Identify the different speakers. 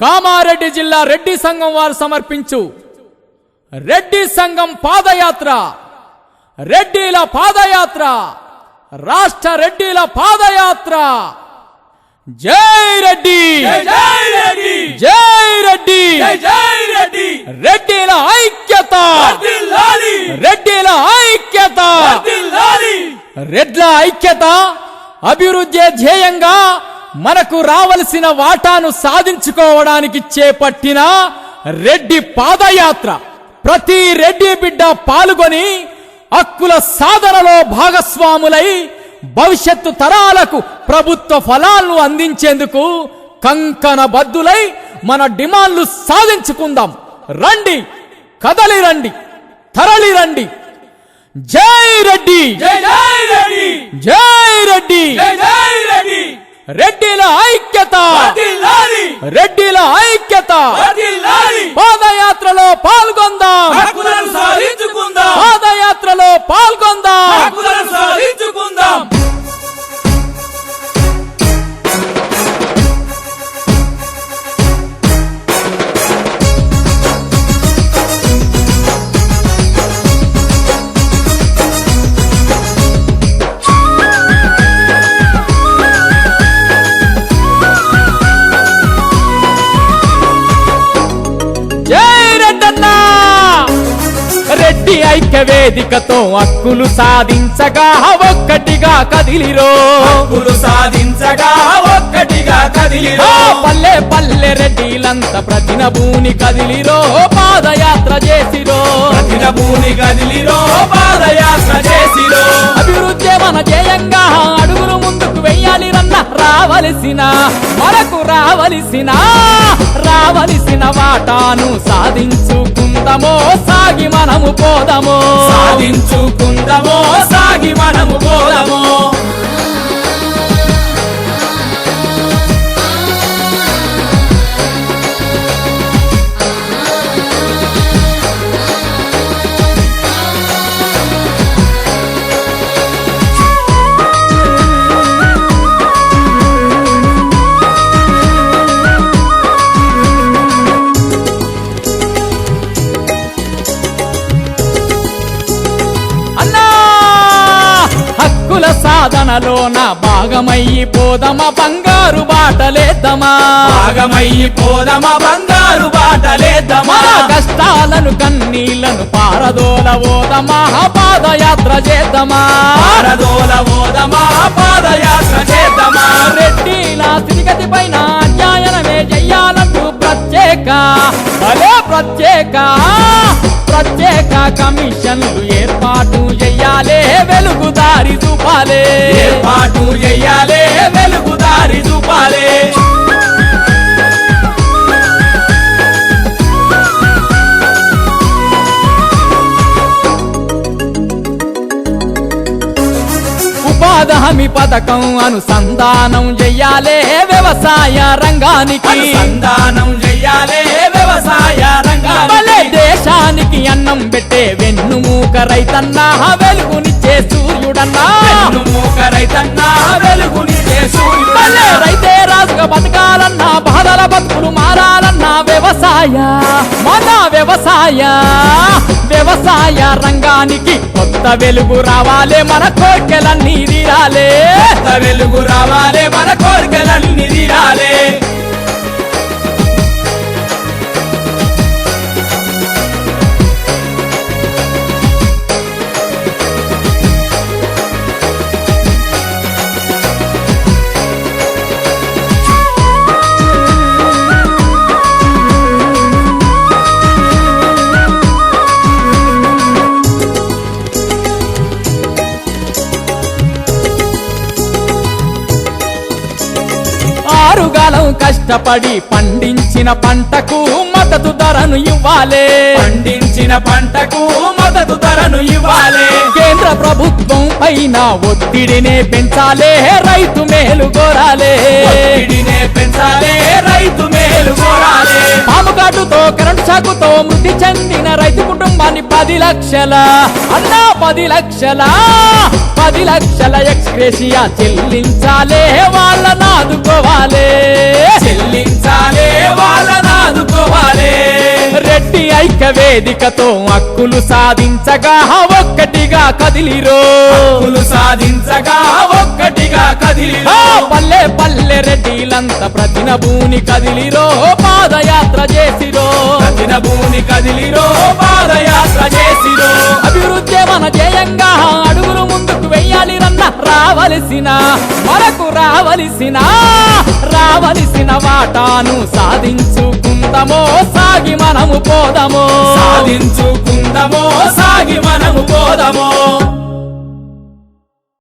Speaker 1: కామారెడ్డి జిల్లా రెడ్డి సంఘం వారు సమర్పించు. రెడ్డి సంఘం పాదయాత్ర. రెడ్డిల పాదయాత్ర. రాష్ట్ర రెడ్డిల పాదయాత్ర. జై రెడ్డి.
Speaker 2: జై రెడ్డి.
Speaker 1: జై రెడ్డి.
Speaker 2: జై రెడ్డి.
Speaker 1: రెడ్డిల ఐక్యత. రెడ్డిల ఐక్యత. రెడ్ల ఐక్యత. అభివృద్ధి ధ్యేయంగా మనకు రావలసిన వాటాను సాధించుకోవడానికి చేపట్టిన రెడ్డి పాదయాత్ర. ప్రతి రెడ్డి బిడ్డ పాల్గొని హక్కుల సాధనలో భాగస్వాములై భవిష్యత్తు తరాలకు ప్రభుత్వ ఫలాలను అందించేందుకు కంకణ బద్దులై మన డిమాండ్లు సాధించుకుందాం. రండి కదలి రండి తరలి రండి. జై రెడ్డి!
Speaker 2: జై পাল రెడ్డి
Speaker 1: ఐక్య వేదికతో హక్కులు సాధించగా ఒక్కటిగా కదిలిరో.
Speaker 2: హక్కులు సాధించగా ఒక్కటిగా కదిలిరో.
Speaker 1: పల్లె పల్లె రెడ్డిలంతా ప్రతిన భూని కదిలిరో పాదయాత్ర చేసిరో.
Speaker 2: ప్రతిన భూమి కదిలిరో పాదయాత్ర చేసిరో.
Speaker 1: అభివృద్ధి మన జయంగా రావలసిన మనకు రావలసిన రావలసిన వాటాను సాధించుకుందామో సాగి మనము పోదామో.
Speaker 2: సాధించుకుందామో సాగి మనము
Speaker 1: పోద హక్కుల సాధనలోన భాగమయ్యి పోదమా బంగారు బాటలేద్దామా?
Speaker 2: భాగమయ్యి పోదమా బంగారు బాటలేద్దామా?
Speaker 1: కష్టాలను కన్నీళ్ళను పారదోల ఓదమా పాదయాత్ర చేద్దామా?
Speaker 2: పారదోల ఓదమా పాదయాత్ర చేద్దామా?
Speaker 1: రెడ్డిల స్థితిగతి పైన అధ్యయనమే చెయ్యాలంటూ ప్రత్యేక భలే ప్రత్యేక. ప్రత్యేక కమిషన్లు ఏర్పాటు చెయ్యాలే వెలుగుదారి చూపాలే.
Speaker 2: ఏర్పాటు చెయ్యాలే వెలుగుదారి చూపాలే.
Speaker 1: ఉపాధి హామీ పథకం అనుసంధానం చెయ్యాలే వ్యవసాయ రంగానికి.
Speaker 2: అనుసంధానం చెయ్యాలే వ్యవసాయ
Speaker 1: అన్నం పెట్టే వెన్నుమూక రైతన్నా వెలుగునిచ్చే సూర్యుడన్నా.
Speaker 2: మూక రైతన్నా వెలుగునిచ్చే సూర్యుడన్నా.
Speaker 1: రైతే రాజుగా బతకాలన్నా బాధల బతుకులు మారాలన్నా వ్యవసాయ మన వ్యవసాయ వ్యవసాయ రంగానికి కొత్త వెలుగు రావాలే మన కోరికలన్నీ తీరాలే.
Speaker 2: కొత్త వెలుగు రావాలే మన కోరికలన్నీ తీరాలే.
Speaker 1: కష్టపడి పండించిన పంటకు మద్దతు ధరను ఇవ్వాలే.
Speaker 2: పండించిన పంటకు మద్దతు ధరను ఇవ్వాలే.
Speaker 1: కేంద్ర ప్రభుత్వం పైన ఒత్తిడినే పెంచాలే రైతు మేలు కోరాలే.
Speaker 2: ఒత్తిడినే పెంచాలే రైతు మేలు కోరాలే.
Speaker 1: పాము కాటుతో కరెంటు షాకుతో మృతి చెందిన రైతు కుటుంబాన్ని పది లక్షల అన్నా పది లక్షల పది లక్షల నాదుకోవాలే
Speaker 2: చెల్లించాలే. వాళ్ళ
Speaker 1: వేదికతో హక్కులు సాధించగా ఒక్కటిగా కదిలిరో.
Speaker 2: హక్కులు సాధించగా ఒక్కటిగా కదిలిరో.
Speaker 1: పల్లె పల్లె రెడ్డిలంతా ప్రతిన భూని కదిలిరో పాదయాత్ర చేసిరో.
Speaker 2: కదిన భూమి కదిలిరో పాదయాత్ర చేసిరో.
Speaker 1: అభివృద్ధి మన జయంగా అడుగులు ముందుకు వెయ్యాలి రన్న రావలసిన మనకు రావలసిన. కావలసిన వాటాను సాధించుకుందామో సాగి మనము పోదామో.
Speaker 2: సాధించుకుందామో సాగి మనము పోదామో.